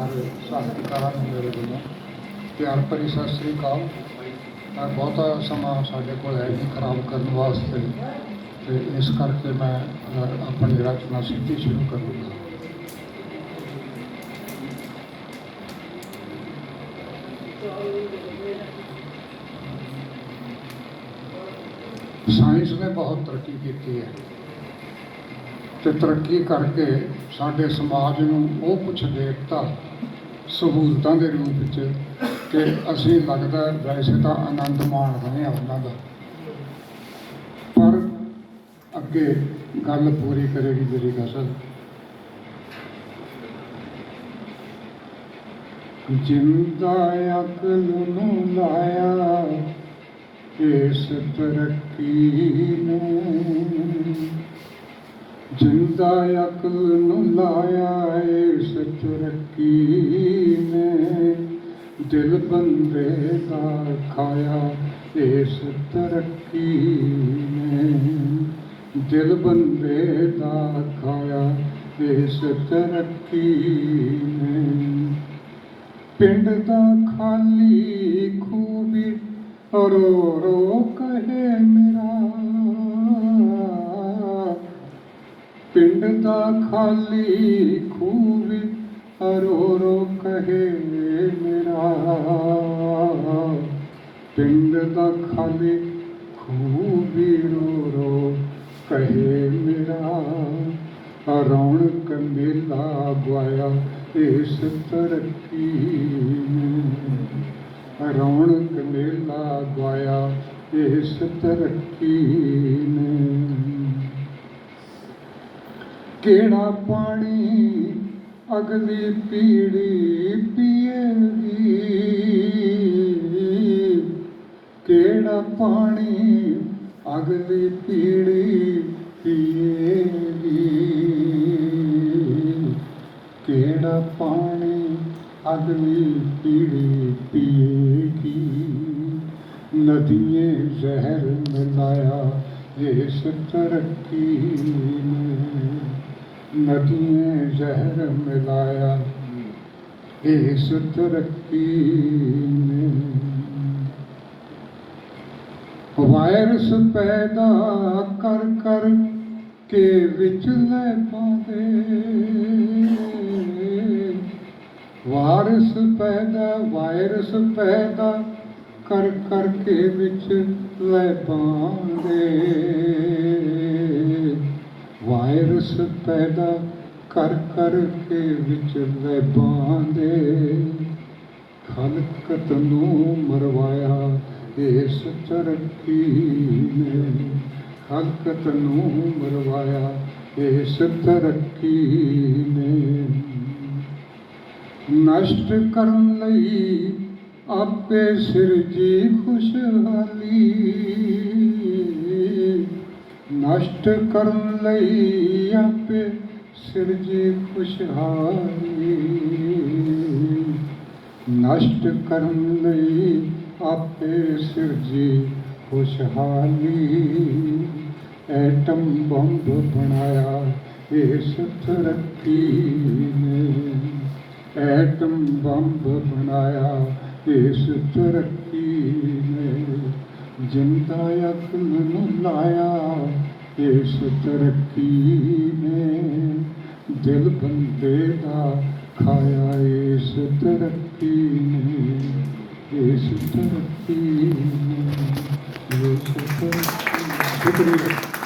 ਸਾਰੇ ਸਾਥੀਕਾਰਾਂ ਨੂੰ ਮੇਰੇ ਵੱਲੋਂ ਪਿਆਰ ਭਰੀ ਸਤਿ ਸ੍ਰੀ ਅਕਾਲ ਮੈਂ ਬਹੁਤਾ ਸਮਾਂ ਸਾਡੇ ਕੋਲ ਹੈ ਨਹੀਂ ਖਰਾਬ ਕਰਨ ਵਾਸਤੇ ਤੇ ਇਸ ਕਰਕੇ ਮੈਂ ਅ, ਆਪਣੀ ਰਚਨਾ ਸਿੱਧੀ ਸ਼ੁਰੂ ਕਰੂੰਗਾ ਸਾਇੰਸ ਨੇ ਬਹੁਤ ਤਰੱਕੀ ਕੀਤੀ ਹੈ ਤੇ ਤਰੱਕੀ ਕਰਕੇ ਸਾਡੇ ਸਮਾਜ ਨੂੰ ਉਹ ਕੁਛ ਦੇ ਸਹੂਲਤਾਂ ਦੇ ਰੂਪ ਵਿੱਚ ਕਿ ਅਸੀਂ ਲੱਗਦਾ ਵੈਸੇ ਤਾਂ ਆਨੰਦ ਮਾਣ ਰਹੇ ਹਾਂ ਉਹਨਾਂ ਦਾ। ਪਰ ਅੱਗੇ ਗੱਲ ਪੂਰੀ ਕਰੇਗੀ ਮੇਰੀ ਗਜ਼ਲ ਜਿੰਦਾ ਅਕਲ ਨੂੰ ਲਾਇਆ ਇਸ ਤਰੱਕੀ ਨੂੰ ਜਿੰਦਾ ਅਕਲ ਨੂੰ ਲਾਇਆ ਇਸ ਰੱਖੀ ਨੇ। ਦਿਲ ਬੰਦੇ ਦਾ ਖਾਇਆ ਇਸ ਰੱਖੀ ਨੇ। ਦਿਲ ਬੰਦੇ ਦਾ ਖਾਇਆ ਇਸ ਰੱਖੀ ਨੇ। ਪਿੰਡ ਦਾ ਖਾਲੀ ਖੂਬੀ ਰੋ ਰੋ ਕਹੇ ਮੇਰਾ ਪਿੰਡ ਦਾ ਖਾਲੀ ਖੂਬੀ ਰੋ ਰੋ ਕਹੇ ਮੇਰਾ। ਪਿੰਡ ਦਾ ਖਾਲੀ ਖੂਬੀ ਰੋ ਰੋ ਕਹੇ, ਮੇਰਾ। ਰੌਣਕ ਮੇਲਾ ਗਵਾਇਆ ਇਸ ਤਰੱਕੀ ਨੇ। ਰੌਣਕ ਮੇਲਾ ਗਵਾਇਆ ਇਸ ਤਰੱਕੀ ਨੇ। ਕਿਹੜਾ ਪਾਣੀ ਅਗਲੀ ਪੀੜੀ ਪੀਏਗੀ? ਕਿਹੜਾ ਪਾਣੀ ਅਗਲੀ ਪੀੜੀ ਪੀਏਗੀ? ਕਿਹੜਾ ਪਾਣੀ ਅਗਲੀ ਪੀੜੀ ਪੀਏਗੀ? ਨਦੀਆਂ ਜ਼ਹਿਰ ਮਿਲਾਇਆ ਇਸ ਤਰੱਕੀ ਨੇ। ਨਦੀਆਂ ਜ਼ਹਿਰ ਮਿਲਾਇਆ। ਇਸ ਤਰੱਕੀ ਨੇ ਵਾਇਰਸ ਪੈਦਾ ਕਰ ਕਰ ਕੇ ਵਿੱਚ ਲੈ ਪਾਉਂਦੇ। ਵਾਇਰਸ ਪੈਦਾ ਵਾਇਰਸ ਪੈਦਾ ਕਰ ਕਰ ਕੇ ਵਿੱਚ ਲੈ ਪਾਉਂਦੇ। ਵਾਇਰਸ ਪੈਦਾ ਕਰ ਕਰ ਕੇ ਵਿੱਚ ਲੈ ਪਾਉਂਦੇ ਖਲਕਤ ਨੂੰ ਮਰਵਾਇਆ ਇਸ ਤਰੱਕੀ ਨੇ। ਖਲਕਤ ਨੂੰ ਮਰਵਾਇਆ ਇਸ ਤਰੱਕੀ ਨੇ। ਨਸ਼ਟ ਕਰਨ ਲਈ ਆਪੇ ਸਿਰਜੀ ਖੁਸ਼ਹਾਲੀ ਨਸ਼ਟ ਕਰਨ ਲਈ ਆਪੇ ਸਿਰਜੀ ਖੁਸ਼ਹਾਲੀ। ਨਸ਼ਟ ਕਰਨ ਲਈ ਆਪੇ ਸਿਰਜੀ ਖੁਸ਼ਹਾਲੀ। ਐਟਮ ਬੰਬ ਬਣਾਇਆ ਇਸ ਤਰੱਕੀ ਨੇ। ਐਟਮ ਬੰਬ ਬਣਾਇਆ ਇਸ ਤਰੱਕੀ ਨੇ। ਜਿੰਦਾ ਅਕਲ ਨੂੰ ਲਾਇਆ ਇਸ ਤਰੱਕੀ ਨੇ ਦਿਲ ਬੰਦੇ ਦਾ ਖਾਇਆ। ਇਸ ਤਰੱਕੀ ਨੇ, ਇਸ ਤਰੱਕੀ ਨੇ, ਇਸ ਤਰੱਕੀ ਸ਼ੁਕਰੀਆ।